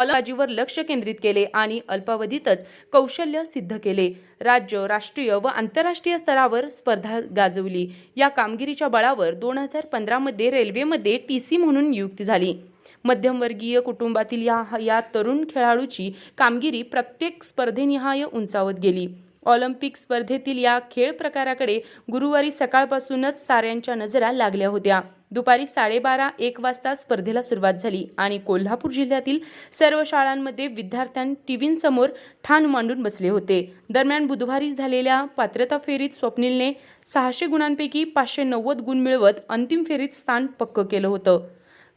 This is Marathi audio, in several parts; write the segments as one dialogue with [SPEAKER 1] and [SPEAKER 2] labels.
[SPEAKER 1] फलंदाजीवर लक्ष केंद्रित केले आणि अल्पावधीतच कौशल्य सिद्ध केले. राज्य राष्ट्रीय व आंतरराष्ट्रीय स्तरावर स्पर्धा गाजवली. या कामगिरीच्या बळावर दोन हजार पंधरामध्ये रेल्वेमध्ये टी सी म्हणून नियुक्ती झाली. मध्यमवर्गीय कुटुंबातील या या तरुण खेळाडूची कामगिरी प्रत्येक स्पर्धेनिहाय उंचावत गेली. ऑलिम्पिक स्पर्धेतील या खेळ प्रकाराकडे गुरुवारी सकाळपासूनच साऱ्यांच्या नजरा लागल्या होत्या. दुपारी साडेबारा एक वाजता स्पर्धेला सुरुवात झाली आणि कोल्हापूर जिल्ह्यातील सर्व शाळांमध्ये विद्यार्थ्यांनी टीव्हींसमोर ठाण मांडून बसले होते. दरम्यान बुधवारी झालेल्या पात्रता फेरीत स्वप्नीलने सहाशे गुणांपैकी पाचशे नव्वद गुण मिळवत अंतिम फेरीत स्थान पक्क केलं होतं.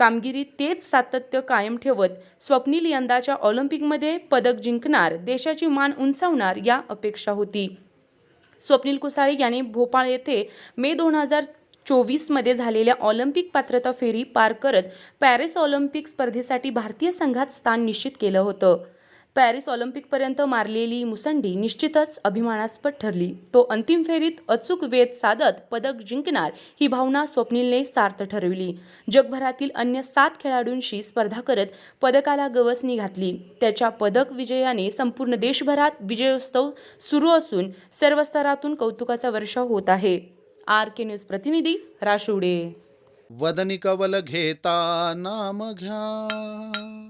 [SPEAKER 1] कामगिरी तेच सातत्य कायम ठेवत स्वप्नील यंदाच्या ऑलिम्पिकमध्ये पदक जिंकणार देशाची मान उंचावणार या अपेक्षा होती. स्वप्नील कुसाळी यांनी भोपाळ येथे मे दोन हजार चोवीसमध्ये झालेल्या ऑलिम्पिक पात्रता फेरी पार करत पॅरिस ऑलिम्पिक स्पर्धेसाठी भारतीय संघात स्थान निश्चित केलं होतं. पॅरिस ऑलिम्पिकपर्यंत मारलेली मुसंडी निश्चितच अभिमानास्पद ठरली. तो अंतिम फेरीत अचूक वेध साधत पदक जिंकणार ही भावना स्वप्नीलने सार्थ ठरविली. जगभरातील अन्य सात खेळाडूंशी स्पर्धा करत पदकाला गवसणी घातली. त्याच्या पदक विजयाने संपूर्ण देशभरात विजयोत्सव सुरू असून सर्व स्तरातून कौतुकाचा वर्षाव होत आहे. आर के न्यूज प्रतिनिधी राशुडे
[SPEAKER 2] वदनी कवल घेता नाम घ्या.